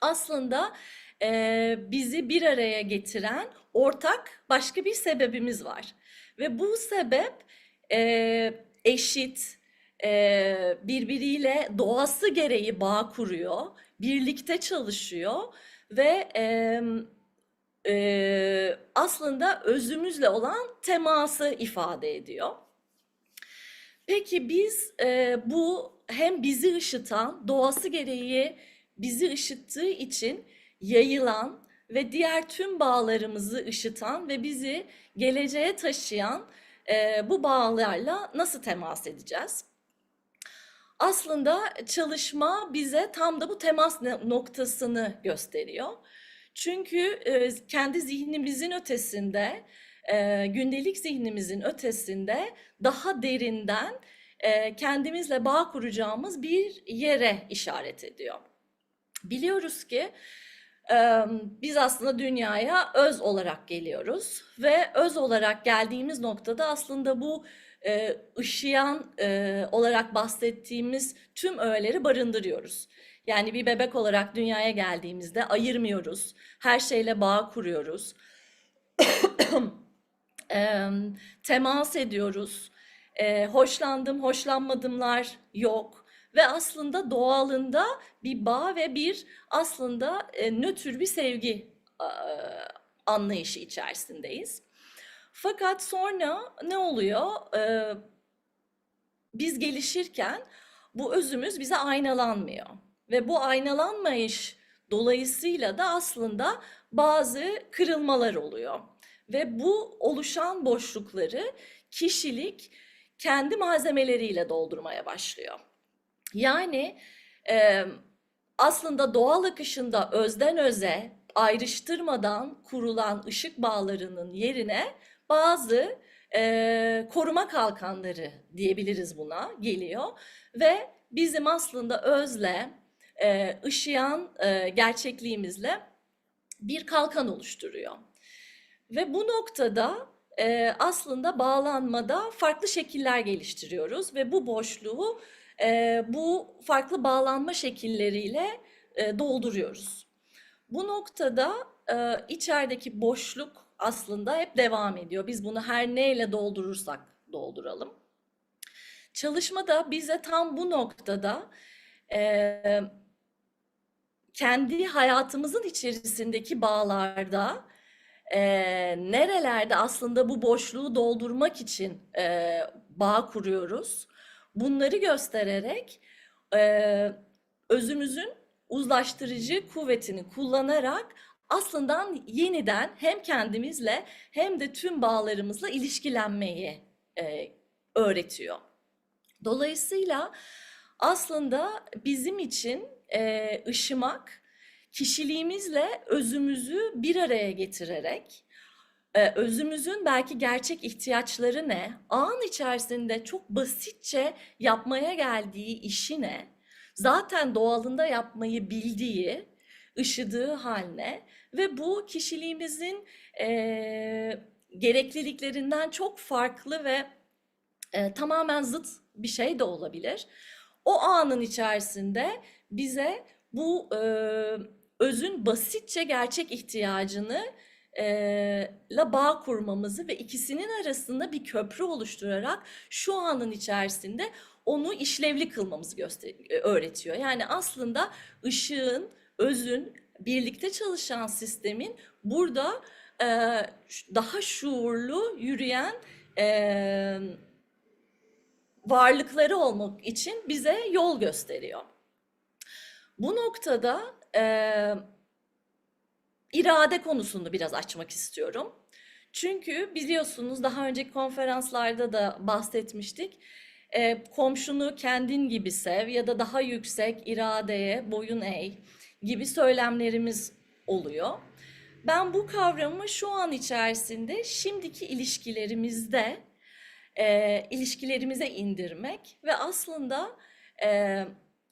aslında e, bizi bir araya getiren ortak başka bir sebebimiz var. Ve bu sebep e, eşit, e, birbiriyle doğası gereği bağ kuruyor, birlikte çalışıyor ve e, e, aslında özümüzle olan teması ifade ediyor. Peki biz e, bu hem bizi ışıtan, doğası gereği bizi ışıttığı için yayılan ve diğer tüm bağlarımızı ışıtan ve bizi geleceğe taşıyan e, bu bağlarla nasıl temas edeceğiz? Aslında çalışma bize tam da bu temas noktasını gösteriyor. Çünkü e, kendi zihnimizin ötesinde, e, gündelik zihnimizin ötesinde daha derinden e, kendimizle bağ kuracağımız bir yere işaret ediyor. Biliyoruz ki biz aslında dünyaya öz olarak geliyoruz ve öz olarak geldiğimiz noktada aslında bu ışıyan olarak bahsettiğimiz tüm öğeleri barındırıyoruz. Yani bir bebek olarak dünyaya geldiğimizde ayırmıyoruz, her şeyle bağ kuruyoruz, temas ediyoruz, hoşlandım, hoşlanmadımlar yok ve aslında doğalında bir bağ ve bir aslında e, nötr bir sevgi e, anlayışı içerisindeyiz. Fakat sonra ne oluyor? E, biz gelişirken bu özümüz bize aynalanmıyor. Ve bu aynalanmayış dolayısıyla da aslında bazı kırılmalar oluyor. Ve bu oluşan boşlukları kişilik kendi malzemeleriyle doldurmaya başlıyor. Yani e, aslında doğal akışında özden öze ayrıştırmadan kurulan ışık bağlarının yerine bazı e, koruma kalkanları diyebiliriz buna geliyor ve bizim aslında özle e, ışıyan e, gerçekliğimizle bir kalkan oluşturuyor. Ve bu noktada e, aslında bağlanmada farklı şekiller geliştiriyoruz ve bu boşluğu e, bu farklı bağlanma şekilleriyle e, dolduruyoruz. Bu noktada e, içerideki boşluk aslında hep devam ediyor. Biz bunu her neyle doldurursak dolduralım. Çalışmada bize tam bu noktada e, kendi hayatımızın içerisindeki bağlarda e, nerelerde aslında bu boşluğu doldurmak için e, bağ kuruyoruz Bunları göstererek e, özümüzün uzlaştırıcı kuvvetini kullanarak aslında yeniden hem kendimizle hem de tüm bağlarımızla ilişkilenmeyi e, öğretiyor. Dolayısıyla aslında bizim için e, ışımak kişiliğimizle özümüzü bir araya getirerek e, özümüzün belki gerçek ihtiyaçları ne? An içerisinde çok basitçe yapmaya geldiği işi ne? Zaten doğalında yapmayı bildiği, ışıdığı haline ve bu kişiliğimizin e, gerekliliklerinden çok farklı ve e, tamamen zıt bir şey de olabilir. O anın içerisinde bize bu e, özün basitçe gerçek ihtiyacını la bağ kurmamızı ve ikisinin arasında bir köprü oluşturarak şu anın içerisinde onu işlevli kılmamızı öğretiyor. Yani aslında ışığın, özün, birlikte çalışan sistemin burada e, daha şuurlu yürüyen e, varlıkları olmak için bize yol gösteriyor. Bu noktada e, irade konusunu biraz açmak istiyorum. Çünkü biliyorsunuz daha önceki konferanslarda da bahsetmiştik. E, komşunu kendin gibi sev ya da daha yüksek iradeye boyun eğ gibi söylemlerimiz oluyor. Ben bu kavramı şu an içerisinde şimdiki ilişkilerimizde e, ilişkilerimize indirmek ve aslında e,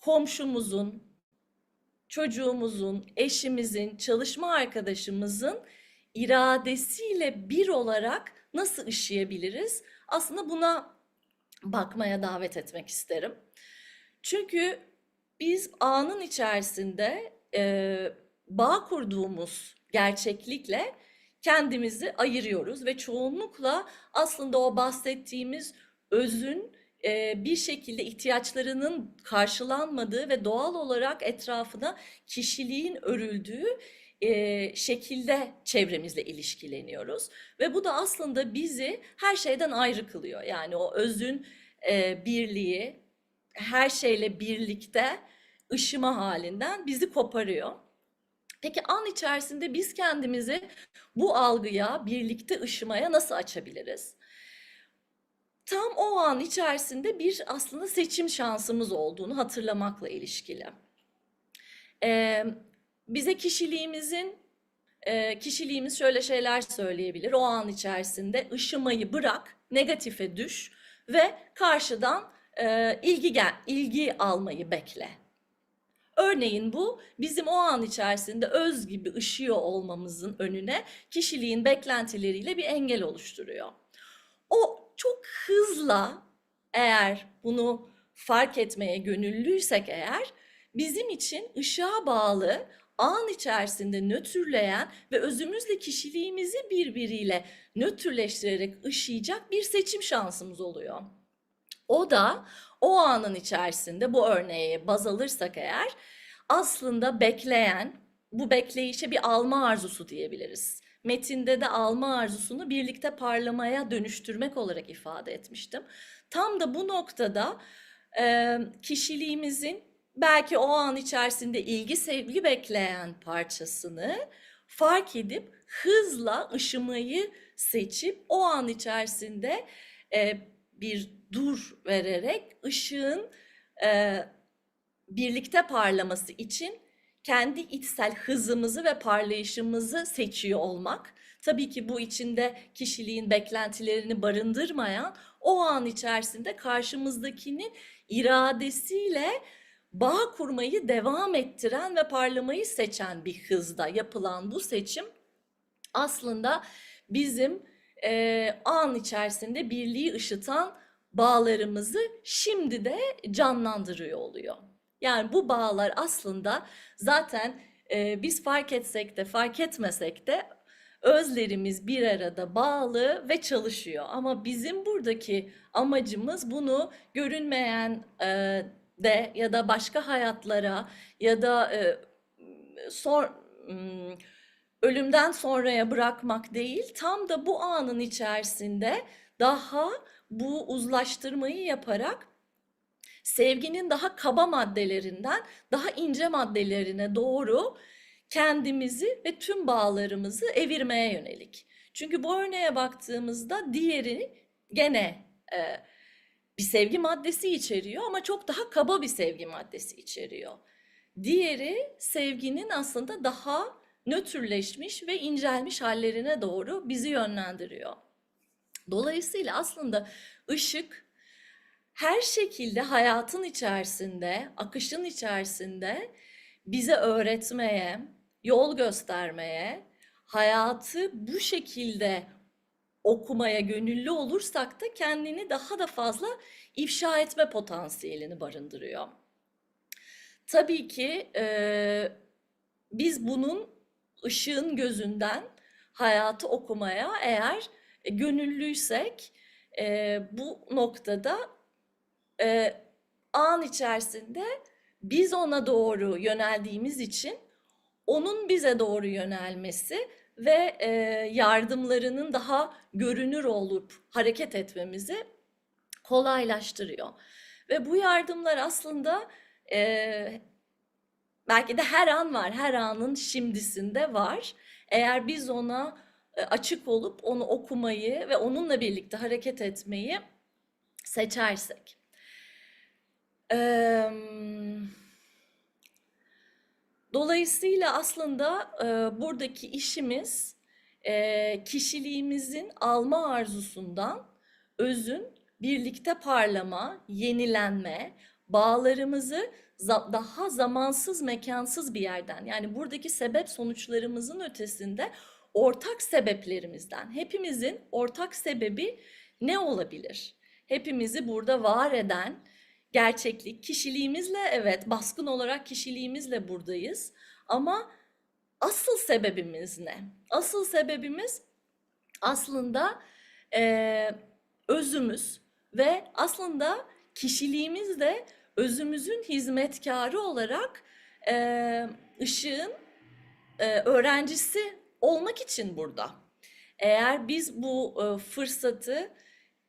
komşumuzun, çocuğumuzun, eşimizin, çalışma arkadaşımızın iradesiyle bir olarak nasıl ışıyabiliriz? Aslında buna bakmaya davet etmek isterim. Çünkü biz anın içerisinde e, bağ kurduğumuz gerçeklikle kendimizi ayırıyoruz ve çoğunlukla aslında o bahsettiğimiz özün e, bir şekilde ihtiyaçlarının karşılanmadığı ve doğal olarak etrafına kişiliğin örüldüğü e, şekilde çevremizle ilişkileniyoruz ve bu da aslında bizi her şeyden ayrı kılıyor. Yani o özün e, birliği, her şeyle birlikte ışıma halinden bizi koparıyor. Peki an içerisinde biz kendimizi bu algıya, birlikte ışımaya nasıl açabiliriz? Tam o an içerisinde bir aslında seçim şansımız olduğunu hatırlamakla ilişkili. Ee, bize kişiliğimizin, e, kişiliğimiz şöyle şeyler söyleyebilir. O an içerisinde ışımayı bırak, negatife düş ve karşıdan e, ilgi gel, ilgi almayı bekle. Örneğin bu bizim o an içerisinde öz gibi ışıyor olmamızın önüne kişiliğin beklentileriyle bir engel oluşturuyor. O çok hızla eğer bunu fark etmeye gönüllüysek eğer bizim için ışığa bağlı an içerisinde nötrleyen ve özümüzle kişiliğimizi birbiriyle nötrleştirerek ışıyacak bir seçim şansımız oluyor. O da o anın içerisinde bu örneğe baz alırsak eğer aslında bekleyen, bu bekleyişe bir alma arzusu diyebiliriz. Metinde de alma arzusunu birlikte parlamaya dönüştürmek olarak ifade etmiştim. Tam da bu noktada e, kişiliğimizin belki o an içerisinde ilgi sevgi bekleyen parçasını fark edip hızla ışımayı seçip o an içerisinde e, bir dur vererek ışığın e, birlikte parlaması için kendi içsel hızımızı ve parlayışımızı seçiyor olmak. Tabii ki bu içinde kişiliğin beklentilerini barındırmayan o an içerisinde karşımızdakinin iradesiyle bağ kurmayı devam ettiren ve parlamayı seçen bir hızda yapılan bu seçim aslında bizim e, an içerisinde birliği ışıtan bağlarımızı şimdi de canlandırıyor oluyor. Yani bu bağlar aslında zaten e, biz fark etsek de fark etmesek de özlerimiz bir arada bağlı ve çalışıyor. Ama bizim buradaki amacımız bunu görünmeyen e, de ya da başka hayatlara ya da e, sor, ölümden sonraya bırakmak değil, tam da bu anın içerisinde daha bu uzlaştırmayı yaparak sevginin daha kaba maddelerinden daha ince maddelerine doğru kendimizi ve tüm bağlarımızı evirmeye yönelik. Çünkü bu örneğe baktığımızda diğeri gene e, bir sevgi maddesi içeriyor ama çok daha kaba bir sevgi maddesi içeriyor. Diğeri sevginin aslında daha nötrleşmiş ve incelmiş hallerine doğru bizi yönlendiriyor. Dolayısıyla aslında ışık her şekilde hayatın içerisinde, akışın içerisinde bize öğretmeye, yol göstermeye, hayatı bu şekilde okumaya gönüllü olursak da kendini daha da fazla ifşa etme potansiyelini barındırıyor. Tabii ki e, biz bunun ışığın gözünden hayatı okumaya eğer gönüllüysek e, bu noktada e, an içerisinde biz ona doğru yöneldiğimiz için onun bize doğru yönelmesi ve e, yardımlarının daha görünür olup hareket etmemizi kolaylaştırıyor. Ve bu yardımlar aslında e, belki de her an var, her anın şimdisinde var. Eğer biz ona e, açık olup onu okumayı ve onunla birlikte hareket etmeyi seçersek. Dolayısıyla aslında buradaki işimiz kişiliğimizin alma arzusundan özün birlikte parlama, yenilenme, bağlarımızı daha zamansız, mekansız bir yerden yani buradaki sebep sonuçlarımızın ötesinde ortak sebeplerimizden, hepimizin ortak sebebi ne olabilir? Hepimizi burada var eden gerçeklik, kişiliğimizle evet baskın olarak kişiliğimizle buradayız. Ama asıl sebebimiz ne? Asıl sebebimiz aslında eee, özümüz ve aslında kişiliğimiz de özümüzün hizmetkarı olarak eee ışığın eee, öğrencisi olmak için burada. Eğer biz bu e, fırsatı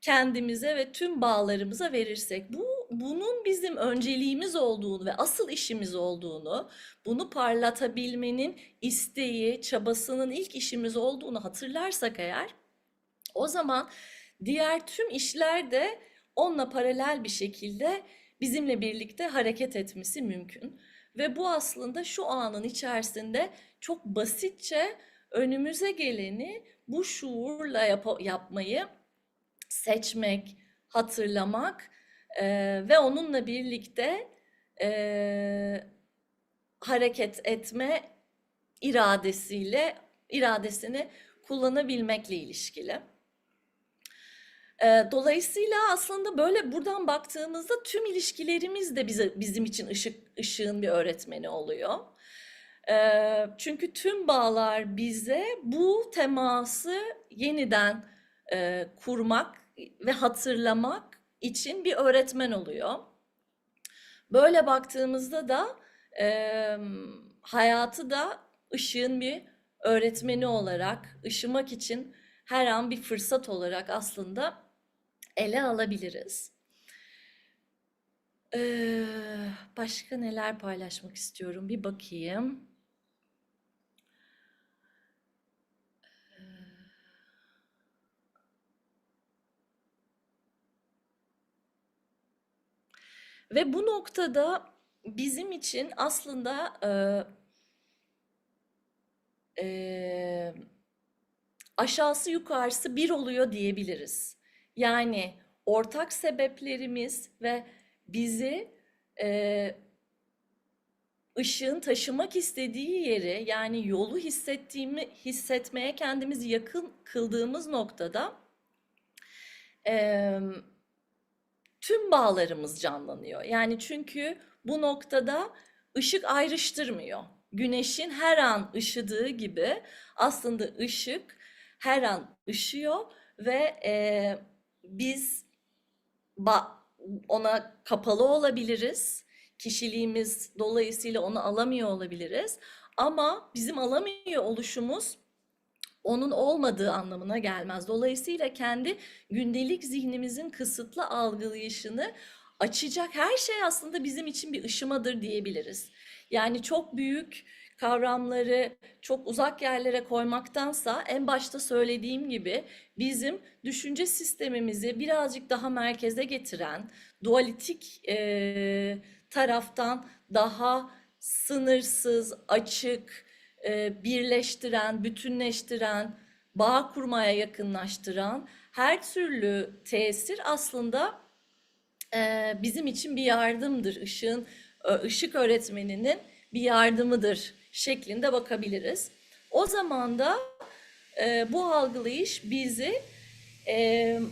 kendimize ve tüm bağlarımıza verirsek, bu bunun bizim önceliğimiz olduğunu ve asıl işimiz olduğunu, bunu parlatabilmenin isteği, çabasının ilk işimiz olduğunu hatırlarsak eğer, o zaman diğer tüm işler de onunla paralel bir şekilde bizimle birlikte hareket etmesi mümkün. Ve bu aslında şu anın içerisinde çok basitçe önümüze geleni bu şuurla yap- yapmayı seçmek, hatırlamak eee, ve onunla birlikte eee, hareket etme iradesiyle iradesini kullanabilmekle ilişkili. Dolayısıyla aslında böyle buradan baktığımızda tüm ilişkilerimiz de bize bizim için ışık ışığın bir öğretmeni oluyor. Çünkü tüm bağlar bize bu teması yeniden kurmak ve hatırlamak için bir öğretmen oluyor. Böyle baktığımızda da eee, hayatı da ışığın bir öğretmeni olarak, ışımak için her an bir fırsat olarak aslında ele alabiliriz. Eee, başka neler paylaşmak istiyorum? Bir bakayım. Ve bu noktada bizim için aslında eee, eee, aşağısı yukarısı bir oluyor diyebiliriz. Yani ortak sebeplerimiz ve bizi eee, ışığın taşımak istediği yeri yani yolu hissettiğimi hissetmeye kendimizi yakın kıldığımız noktada eee, tüm bağlarımız canlanıyor. Yani çünkü bu noktada ışık ayrıştırmıyor. Güneşin her an ışıdığı gibi aslında ışık her an ışıyor ve eee, biz ona kapalı olabiliriz. Kişiliğimiz dolayısıyla onu alamıyor olabiliriz. Ama bizim alamıyor oluşumuz onun olmadığı anlamına gelmez. Dolayısıyla kendi gündelik zihnimizin kısıtlı algılayışını açacak her şey aslında bizim için bir ışımadır diyebiliriz. Yani çok büyük kavramları çok uzak yerlere koymaktansa en başta söylediğim gibi bizim düşünce sistemimizi birazcık daha merkeze getiren, dualitik eee, taraftan daha sınırsız, açık, e, birleştiren, bütünleştiren, bağ kurmaya yakınlaştıran her türlü tesir aslında e, bizim için bir yardımdır. Işığın, e, ışık öğretmeninin bir yardımıdır şeklinde bakabiliriz. O zaman da e, bu algılayış bizi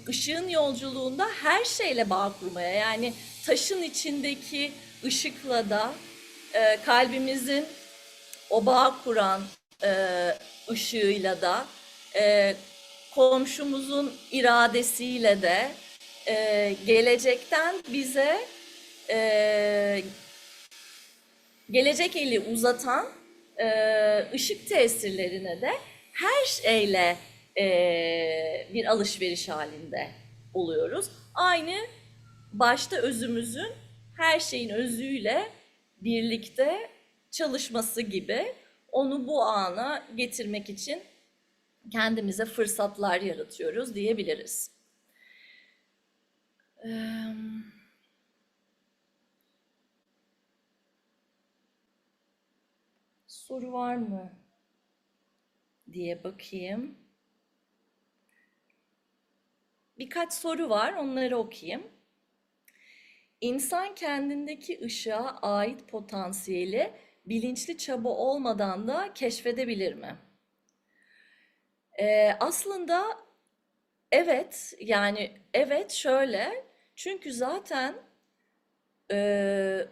ışığın yolculuğunda her şeyle bağ kurmaya yani taşın içindeki ışıkla da kalbimizin o bağ kuran e, ışığıyla da e, komşumuzun iradesiyle de e, gelecekten bize e, gelecek eli uzatan e, ışık tesirlerine de her şeyle e, bir alışveriş halinde oluyoruz. Aynı başta özümüzün her şeyin özüyle birlikte çalışması gibi onu bu ana getirmek için kendimize fırsatlar yaratıyoruz diyebiliriz. Soru var mı diye bakayım. Birkaç soru var, onları okuyayım. İnsan kendindeki ışığa ait potansiyeli bilinçli çaba olmadan da keşfedebilir mi? Ee, aslında evet, yani evet şöyle. Çünkü zaten e,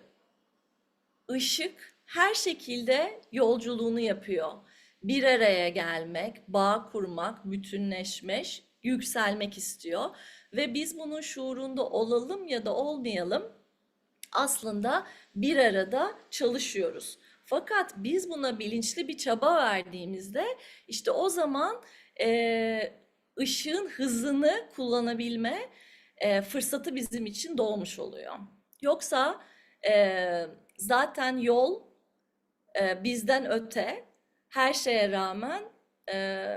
ışık her şekilde yolculuğunu yapıyor. Bir araya gelmek, bağ kurmak, bütünleşmek, yükselmek istiyor. Ve biz bunun şuurunda olalım ya da olmayalım aslında bir arada çalışıyoruz. Fakat biz buna bilinçli bir çaba verdiğimizde işte o zaman e, ışığın hızını kullanabilme e, fırsatı bizim için doğmuş oluyor. Yoksa e, zaten yol e, bizden öte her şeye rağmen e,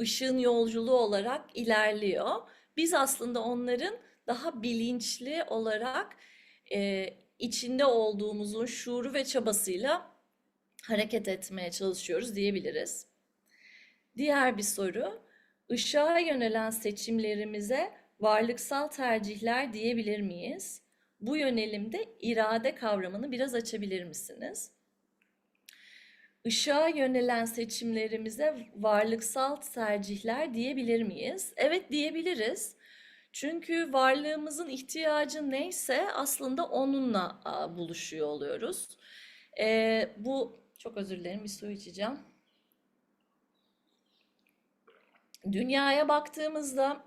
ışığın yolculuğu olarak ilerliyor. Biz aslında onların daha bilinçli olarak e, içinde olduğumuzun şuuru ve çabasıyla hareket etmeye çalışıyoruz diyebiliriz. Diğer bir soru, ışığa yönelen seçimlerimize varlıksal tercihler diyebilir miyiz? Bu yönelimde irade kavramını biraz açabilir misiniz? Işığa yönelen seçimlerimize varlıksal tercihler diyebilir miyiz? Evet diyebiliriz. Çünkü varlığımızın ihtiyacı neyse aslında onunla buluşuyor oluyoruz. Ee, bu çok özür dilerim bir su içeceğim. Dünyaya baktığımızda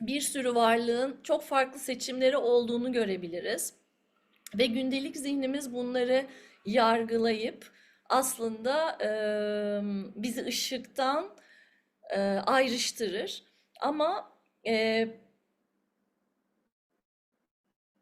bir sürü varlığın çok farklı seçimleri olduğunu görebiliriz. Ve gündelik zihnimiz bunları yargılayıp aslında e, bizi ışıktan e, ayrıştırır. Ama e,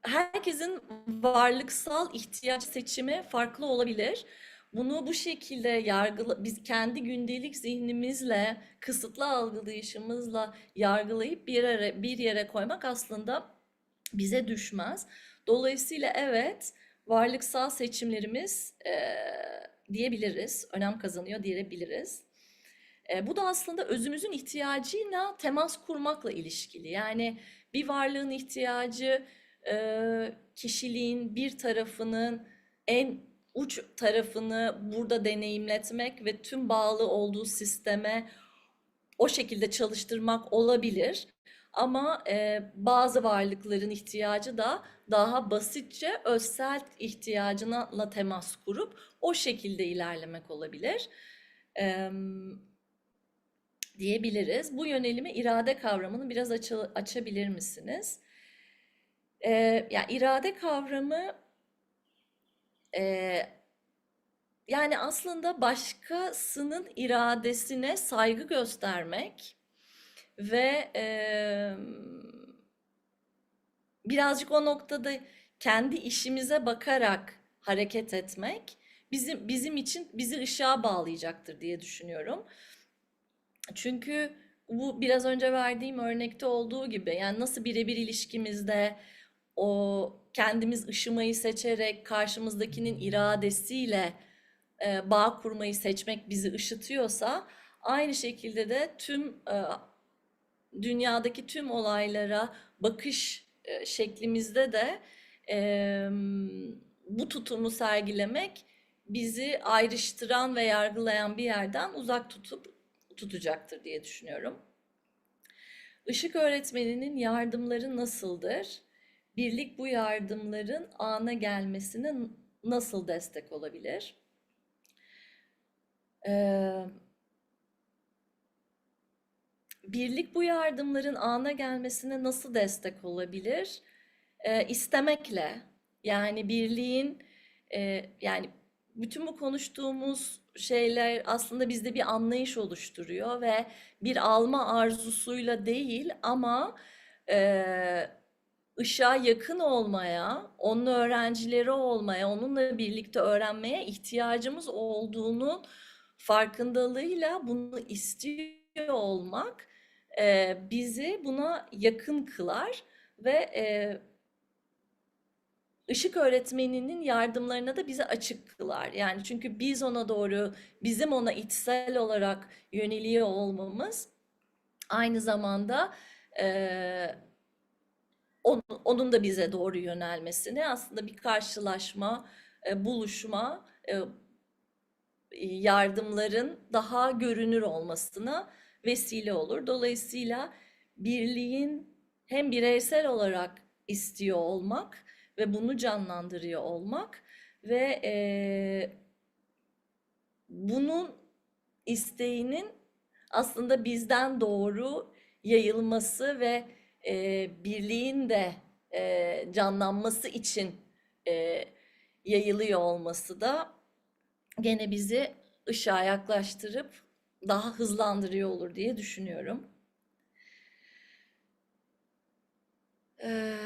herkesin varlıksal ihtiyaç seçimi farklı olabilir. Bunu bu şekilde yargıla, biz kendi gündelik zihnimizle, kısıtlı algılayışımızla yargılayıp bir yere, bir yere koymak aslında bize düşmez. Dolayısıyla evet, varlıksal seçimlerimiz e, diyebiliriz, önem kazanıyor diyebiliriz. E, bu da aslında özümüzün ihtiyacıyla temas kurmakla ilişkili. Yani bir varlığın ihtiyacı kişiliğin bir tarafının en uç tarafını burada deneyimletmek ve tüm bağlı olduğu sisteme o şekilde çalıştırmak olabilir. Ama e, bazı varlıkların ihtiyacı da daha basitçe özsel ihtiyacına temas kurup o şekilde ilerlemek olabilir. E, diyebiliriz. Bu yönelimi irade kavramını biraz açı, açabilir misiniz? E, ya irade kavramı e, yani aslında başkasının iradesine saygı göstermek ve e, birazcık o noktada kendi işimize bakarak hareket etmek bizim bizim için bizi ışığa bağlayacaktır diye düşünüyorum. Çünkü bu biraz önce verdiğim örnekte olduğu gibi yani nasıl birebir ilişkimizde o kendimiz ışımayı seçerek karşımızdakinin iradesiyle e, bağ kurmayı seçmek bizi ışıtıyorsa aynı şekilde de tüm e, dünyadaki tüm olaylara bakış e, şeklimizde de e, bu tutumu sergilemek bizi ayrıştıran ve yargılayan bir yerden uzak tutup tutacaktır diye düşünüyorum. Işık öğretmeninin yardımları nasıldır? Birlik bu yardımların ana gelmesine nasıl destek olabilir? Ee, birlik bu yardımların ana gelmesine nasıl destek olabilir? Ee, istemekle. Yani birliğin e, yani bütün bu konuştuğumuz şeyler aslında bizde bir anlayış oluşturuyor ve bir alma arzusuyla değil ama e, ışığa yakın olmaya, onun öğrencileri olmaya, onunla birlikte öğrenmeye ihtiyacımız olduğunu farkındalığıyla bunu istiyor olmak e, bizi buna yakın kılar ve e, ışık öğretmeninin yardımlarına da bizi açık kılar. Yani çünkü biz ona doğru, bizim ona içsel olarak yöneliyor olmamız aynı zamanda e, onun, onun da bize doğru yönelmesini aslında bir karşılaşma, e, buluşma, e, yardımların daha görünür olmasına vesile olur. Dolayısıyla birliğin hem bireysel olarak istiyor olmak ve bunu canlandırıyor olmak ve eee, bunun isteğinin aslında bizden doğru yayılması ve eee, birliğin de eee, canlanması için eee, yayılıyor olması da gene bizi ışığa yaklaştırıp daha hızlandırıyor olur diye düşünüyorum. Eee,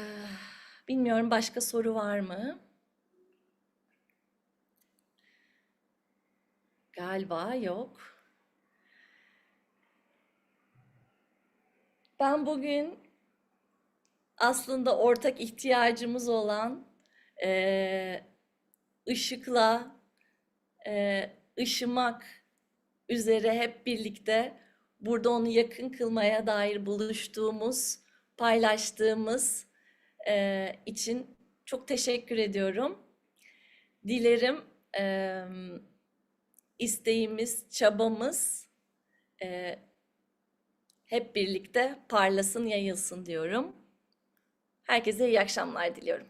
bilmiyorum başka soru var mı? Galiba yok. Ben bugün aslında ortak ihtiyacımız olan eee, ışıkla eee, ışımak üzere hep birlikte burada onu yakın kılmaya dair buluştuğumuz, paylaştığımız eee, için çok teşekkür ediyorum. Dilerim eee, isteğimiz, çabamız eee, hep birlikte parlasın, yayılsın diyorum. Herkese iyi akşamlar diliyorum.